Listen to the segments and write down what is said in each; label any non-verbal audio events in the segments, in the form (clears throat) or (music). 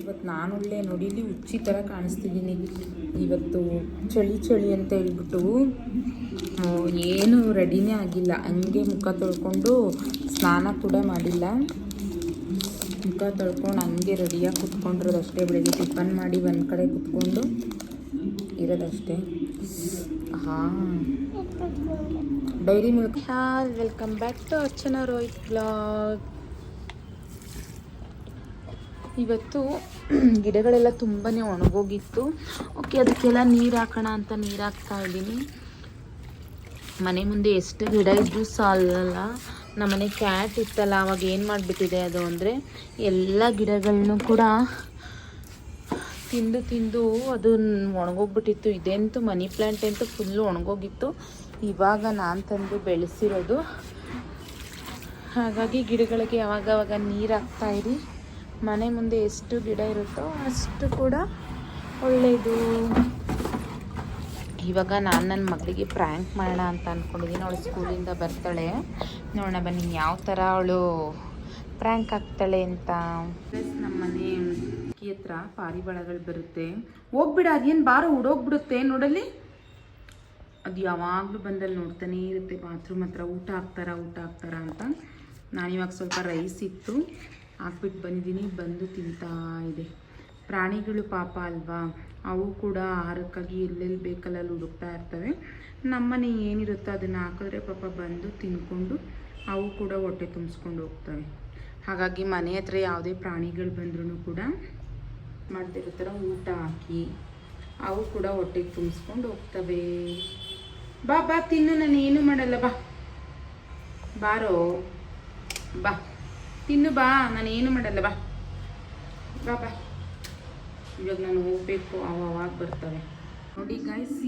ಇವತ್ತು ನಾನುಳ್ಳೆ ನೋಡಿ ಇಲ್ಲಿ ಹುಚ್ಚಿ ಥರ ಕಾಣಿಸ್ತಿದ್ದೀನಿ ಇವತ್ತು ಚಳಿ ಚಳಿ ಅಂತ ಹೇಳ್ಬಿಟ್ಟು ಏನು ರೆಡಿನೇ ಆಗಿಲ್ಲ. ಹಂಗೆ ಮುಖ ತೊಳ್ಕೊಂಡು ಸ್ನಾನ ಕೂಡ ಮಾಡಿಲ್ಲ. ಮುಖ ತೊಳ್ಕೊಂಡು ಹಂಗೆ ರೆಡಿಯಾಗಿ ಕುತ್ಕೊಂಡಿರೋದಷ್ಟೇ ಬೆಳಗ್ಗೆ ಟಿಫನ್ ಮಾಡಿ ಒಂದು ಕಡೆ ಕುತ್ಕೊಂಡು ಇರೋದಷ್ಟೇ. ಹಾಂ. Dairy Milk. Hall welcome back to Archana Rohit blog. ಇವತ್ತು (clears throat) ಗಿಡಗಳೆಲ್ಲ ತುಂಬಾ ಒಣಗೋಗಿತ್ತು. ಓಕೆ ಅದಕ್ಕೆಲ್ಲ ನೀರು ಹಾಕೋಣ ಅಂತ ನೀರು ಹಾಕ್ತಾ ಇದ್ದೀನಿ. ಮನೆ ಮುಂದೆ ಎಷ್ಟು ಗಿಡ ಇದ್ರೂ ಸಾಲಲ್ಲ. ನಮ್ಮನೆ ಕ್ಯಾಟ್ ಇತ್ತಲ್ಲ, ಅವಾಗ ಏನು ಮಾಡಿಬಿಟ್ಟಿದೆ ಅದು ಅಂದರೆ ಎಲ್ಲ ಗಿಡಗಳನ್ನೂ ಕೂಡ ತಿಂದು ತಿಂದು ಅದು ಒಣಗೋಗ್ಬಿಟ್ಟಿತ್ತು. ಇದಂತೂ ಮನಿ ಪ್ಲ್ಯಾಂಟ್ ಅಂತೂ ಫುಲ್ಲು ಒಣಗೋಗಿತ್ತು. ಇವಾಗ ನಾನು ತಂದು ಬೆಳೆಸಿರೋದು. ಹಾಗಾಗಿ ಗಿಡಗಳಿಗೆ ಯಾವಾಗವಾಗ ನೀರು ಹಾಕ್ತಾ ಇರಿ. ಮನೆ ಮುಂದೆ ಎಷ್ಟು ಗಿಡ ಇರುತ್ತೋ ಅಷ್ಟು ಕೂಡ ಒಳ್ಳೆಯದು. ಇವಾಗ ನಾನು ನನ್ನ ಮಗಳಿಗೆ ಪ್ರ್ಯಾಂಕ್ ಮಾಡೋಣ ಅಂತ ಅಂದ್ಕೊಂಡಿದ್ದೀನಿ ಅವಳು ಸ್ಕೂಲಿಂದ ಬರ್ತಾಳೆ. ನೋಡೋಣ ಬನ್ನಿ ಯಾವ ಥರ ಅವಳು ಪ್ರ್ಯಾಂಕ್ ಆಗ್ತಾಳೆ ಅಂತ. ಪ್ಲಸ್ ನಮ್ಮ ಮನೆ ಅಕ್ಕಿ ಹತ್ರ ಪಾರಿವಾಳಗಳು ಬರುತ್ತೆ. ಹೋಗ್ಬಿಡ ಅದೇನು ಬಾರ ಹುಡೋಗ್ಬಿಡುತ್ತೆ ನೋಡಲ್ಲಿ? ಅದು ಯಾವಾಗಲೂ ಬಂದಲ್ಲಿ ನೋಡ್ತಾನೇ ಇರುತ್ತೆ. ಬಾತ್ರೂಮ್ ಹತ್ರ ಊಟ ಹಾಕ್ತಾರ ಊಟ ಹಾಕ್ತಾರ ಅಂತ. ನಾನಿವಾಗ ಸ್ವಲ್ಪ ರೈಸ್ ಇತ್ತು. ಹಾಕ್ಬಿಟ್ಟು ಬಂದಿದ್ದೀನಿ, ಬಂದು ತಿಂತಾ ಇದೆ. ಪ್ರಾಣಿಗಳು ಪಾಪ ಅಲ್ವಾ? ಅವು ಕೂಡ ಆಹಾರಕ್ಕಾಗಿ ಎಲ್ಲೆಲ್ಲಿ ಬೇಕಲ್ಲಲ್ಲಿ ಹುಡುಕ್ತಾ ಇರ್ತವೆ. ನಮ್ಮನೆ ಏನಿರುತ್ತೋ ಅದನ್ನು ಹಾಕಿದ್ರೆ ಪಾಪ ಬಂದು ತಿನ್ಕೊಂಡು ಅವು ಕೂಡ ಹೊಟ್ಟೆ ತುಂಬಿಸ್ಕೊಂಡು ಹೋಗ್ತವೆ. ಹಾಗಾಗಿ ಮನೆ ಹತ್ರ ಯಾವುದೇ ಪ್ರಾಣಿಗಳು ಬಂದ್ರೂ ಕೂಡ ಮಾಡ್ತಿರೋ ಥರ ಊಟ ಹಾಕಿ ಅವು ಕೂಡ ಹೊಟ್ಟೆಗೆ ತುಂಬಿಸ್ಕೊಂಡು ಹೋಗ್ತವೆ. ಬಾ ಬಾ, ತಿನ್ನು ನಾನು ಏನು ಮಾಡಲ್ಲ, ಬಾ. ಬಾರೋ. ಬಾ. ತಿನ್ನು ಬಾ, ನಾನು ಏನು ಮಾಡಲ್ಲ, ಬಾ. ಬಾ ಬಾ. ಇವಾಗ ನಾನು ಹೋಗ್ಬೇಕು, ಅವ ಅವಾಗ ಬರ್ತವೆ. ನೋಡಿ ಗಾಯ್ಸ್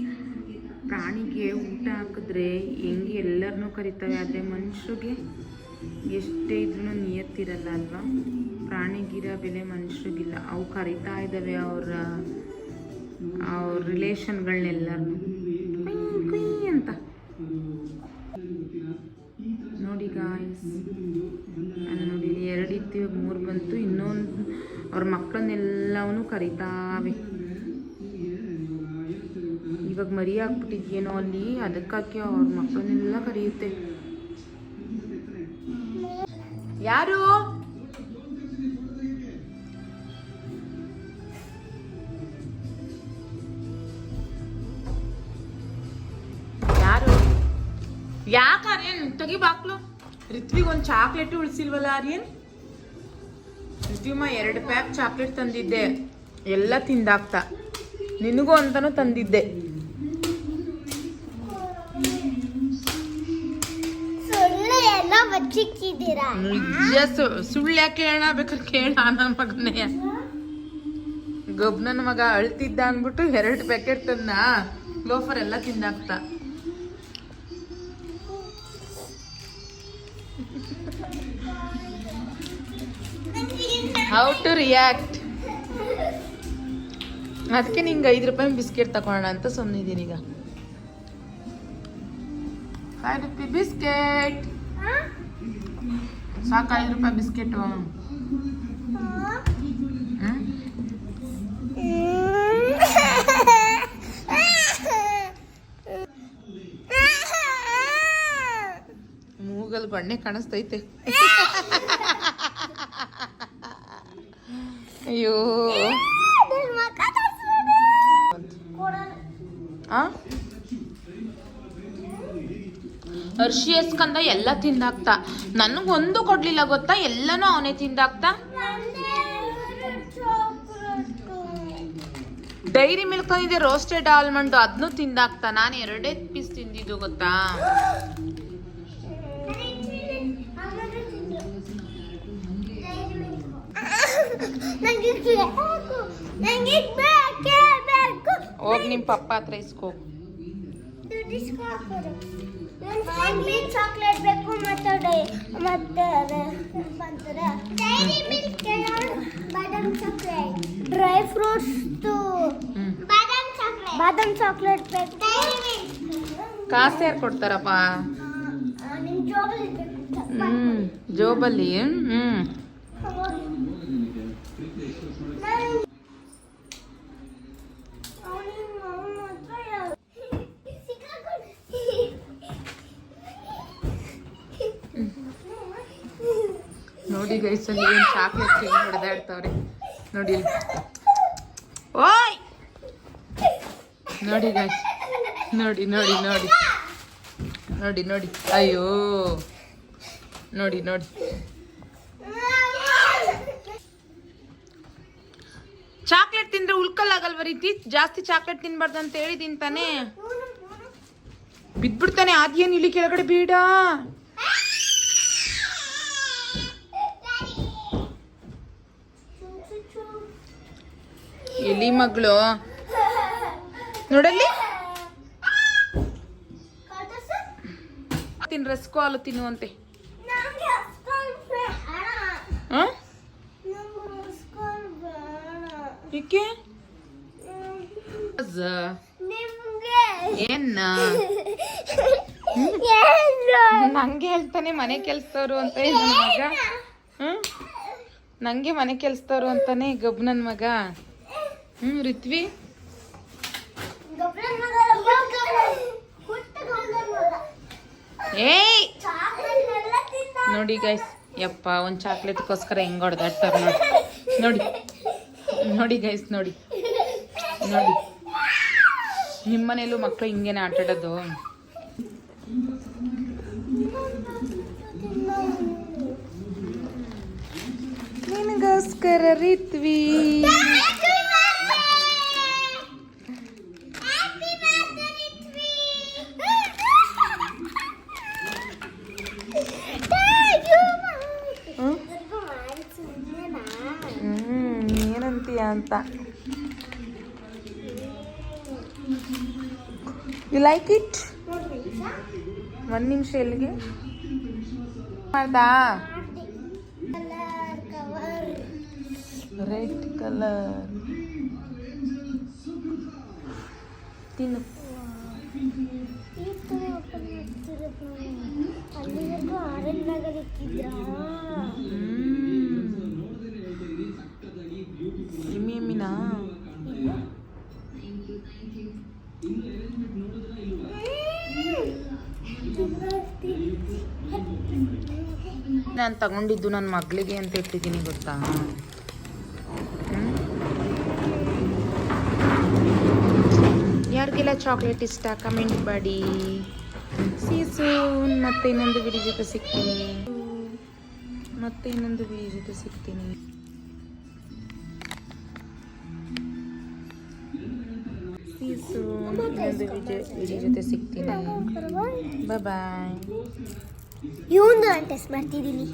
ಪ್ರಾಣಿಗೆ ಊಟ ಹಾಕಿದ್ರೆ ಹೆಂಗೆ ಎಲ್ಲರನ್ನೂ ಕರಿತವೆ ಆದರೆ ಮನುಷ್ಯರಿಗೆ ಎಷ್ಟೇ ಇದ್ರೂ ನಿಯತ್ತಿರಲ್ಲ ಅಲ್ವಾ? ಪ್ರಾಣಿಗಿರೋ ಬೆಲೆ ಮನುಷ್ಯರಿಗಿಲ್ಲ. ಅವು ಕರಿತಾ ಇದ್ದಾವೆ ಅವರ, ಅವ್ರ ರಿಲೇಷನ್ಗಳನ್ನೆಲ್ಲರನ್ನು ಅಂತ. ನೋಡಿ ಗಾಯ್ಸ್ ಬಂತು. ಇನ್ನೊಂದು ಅವ್ರ ಮಕ್ಕಳನ್ನೆಲ್ಲವೂ ಕರೀತಾವೆ. ಇವಾಗ ಮರಿ ಹಾಕ್ಬಿಟ್ಟಿದ್ಯೇನೋ ಅಲ್ಲಿ ಅದಕ್ಕಾಕಿ ಅವ್ರ ಮಕ್ಕಳನ್ನೆಲ್ಲ ಕರೆಯುತ್ತೆ. ಯಾರು? ಯಾರು? ಯಾಕೆ ಆರ್ಯನ್? ತೆಗಿ ಬಾಕ್ಲು. ರಿತ್ವಿಗ್ ಒಂದು ಚಾಕ್ಲೇಟು ಉಳಿಸಿಲ್ವಲ್ಲ ರಿತ್ವಿಮ್ಮ ಎರಡು ಪ್ಯಾಕ್ ಚಾಕ್ಲೇಟ್ ತಂದಿದ್ದೆ. ಎಲ್ಲ ತಿಂದಾಗ್ತಾ ನಿನಗೂ ಅಂತಾನು ತಂದಿದ್ದೆ. ನಿಜ ಸುಳ್ಳು ಯಾಕೆ ಹೇಳ ಬೇಕಾದ್ರೆ ಕೇಳ ನನ್ನ ಮಗನೇ. ಗಬ್ನನ ಮಗ ಅಳ್ತಿದ್ದ ಅಂದ್ಬಿಟ್ಟು ಎರಡು ಪ್ಯಾಕೆಟ್ ತಂದ. ಲೋಫರ್ ಎಲ್ಲ ತಿಂದಾಕ್ತ. ಹೌ ಟು ರಿಯಾಕ್ಟ್ ಅದಕ್ಕೆ ನಿಂಗೆ ಐದು ರೂಪಾಯಿ ಬಿಸ್ಕೆಟ್ ತಗೊಳ್ಳೋಣ ಅಂತ ಸುಮ್ಮನಿದ್ದೀನಿ ಈಗ. ಫೈವ್ ರುಪಿ ಬಿಸ್ಕೆಟ್ ಸಾಕು, ಐದು ರೂಪಾಯಿ ಬಿಸ್ಕೆಟು ಮೂಗಲ್ ಬಣ್ಣೆ ಕಾಣಿಸ್ತೈತೆ. (laughs) ಅಯ್ಯೋ ಎಸ್ಕಂದ ಎಲ್ಲ ತಿಂದಾಕ್ತ. ನನಗೊಂದು ಕೊಡ್ಲಿಲ್ಲ ಗೊತ್ತಾ? ಎಲ್ಲನೂ ಅವನೇ ತಿಂದಾಕ್ತ. ಡೈರಿ ಮಿಲ್ಕ್ ತಂದಿದೆ ರೋಸ್ಟೆಡ್ ಆಲ್ಮಂಡ್ ಅದನ್ನು ತಿಂದಾಕ್ತ. ನಾನು ಎರಡೇ ಪೀಸ್ ತಿಂದಿದ್ದು ಗೊತ್ತಾ ನಂಗೆ ಬೇಕು ನಂಗೆ ಬೇಕೇ ಬೇಕು ಹೋಗಿ. ನಿಮ್ಮ ಪಪ್ಪ ಹತ್ರ ಇಸ್ಕೋ. ಚಾಕ್ಲೇಟ್ ಬೇಕು ಮತ್ತೆ ಡೈರಿ ಮಿಲ್ಕ್ ಬಾದಾಮ್ ಚಾಕ್ಲೇಟ್ ಡ್ರೈ ಫ್ರೂಟ್ಸ್ ಬಾದಾಮ್ ಚಾಕ್ಲೇಟ್ ಬೇಕು. ಕಾಸು ಯಾರು ಕೊಡ್ತಾರಪ್ಪ? ಹ್ಞೂ ಜೋಬಲ್ಲಿ ಬೇಕು ಹ್ಮ್ ಜೋಬಲ್ಲಿ ಹ್ಮ್ ನಾನು ನೋಡಿ ಅಲ್ಲಿ ಏನು ಚಾಕ್ಲೇಟ್ ಕೇಕ್ ಹೊಡೆದಾಡ್ತಾವ್ರೆ. ನೋಡಿ ಓಯ್! ನೋಡಿ ಗೈಸ್ ನೋಡಿ ನೋಡಿ ನೋಡಿ. ನೋಡಿ ನೋಡಿ. ಅಯ್ಯೋ. ನೋಡಿ ನೋಡಿ. ಚಾಕ್ಲೇಟ್ ತಿಂದ್ರೆ ಉಳ್ಕಲ್ಲಾಗಲ್ವ ರೀತಿ? ಜಾಸ್ತಿ ಚಾಕ್ಲೇಟ್ ತಿನ್ಬಾರ್ದು ಅಂತ ಹೇಳಿದೀನಿ ತಾನೇ. ಬಿದ್ಬಿಡ್ತಾನೆ ಅದೇನು ಇಲ್ಲಿ ಕೆಳಗಡೆ ಬೇಡ? ಎಲಿ ಮಗಳು. ನೋಡಲ್ಲಿ? ತಿನ್ ರಸ್ಕೋ ಹಾಲು ತಿನ್ನುವಂತೆ. ನಂಗೆ ಹೇಳ್ತಾನೆ ಮನೆ ಕೆಲ್ಸದವ್ರು ಅಂತ ನನ್ನ ಮಗ. ಹ್ಮ್? ನಂಗೆ ಮನೆ ಕೆಲ್ಸದವ್ರು ಅಂತಾನೆ ಗಬ್ ನನ್ ಮಗ. ಹ್ಮ್, ರಿತ್ವಿ. ಏಯ್! ನೋಡಿ ಗೈಸ್ ಯಪ್ಪ, ಒಂದ್ ಚಾಕ್ಲೇಟ್ಗೋಸ್ಕರ ಹೆಂಗ್ ಹೊಡೆದಾಡ್ತಾರ ನೋಡಿ. ನೋಡಿ. ನೋಡಿ ಗೈಸ್ ನೋಡಿ. ನೋಡಿ. ನಿಮ್ಮನೇಲೂ ಮಕ್ಕಳು ಹಿಂಗೇನೆ ಆಟ ಆಡೋದು ನಿನಗೋಸ್ಕರ ರಿತ್ವಿ ಹ್ಮ್ ಏನಂತೀಯ ಅಂತ. ಯು ಲೈಕ್ ಇಟ್ ಒಂದ್ ನಿಮಿಷ ಎಲ್ಲಿಗೆ ಮಾಡ್ದಾ? ರೆಡ್ ಕಲರ್ ತಿನ್ನು. ಆರೆಂಜ್ ನಾನು ತಗೊಂಡಿದ್ದು ನನ್ನ ಮಗಳಿಗೆ ಅಂತ ಇಟ್ಟಿದ್ದೀನಿ ಗೊತ್ತಾ? ಯಾರಿಗೆಲ್ಲ ಚಾಕ್ಲೇಟ್ ಇಷ್ಟ? ಕಮೆಂಟ್ ಮಾಡಿ. ಸೀಸೂನ್ ಮತ್ತೆ ಇನ್ನೊಂದು ವಿಡಿಯೋ ಜೊತೆ ಸಿಗ್ತೀನಿ. ಮತ್ತೆ ಇನ್ನೊಂದು ವಿಡಿಯೋ ಜೊತೆ ಸಿಗ್ತೀನಿ. ಸೀಸೂನ್ ಇನ್ನೊಂದು ವಿಡಿಯೋ ವಿಡಿಯೋ ಜೊತೆ ಸಿಗ್ತೀನಿ. ಬಾಯ್ ಇವೊಂದು ನಾನು ಟೆಸ್ಟ್ ಮಾಡ್ತಿದ್ದೀನಿ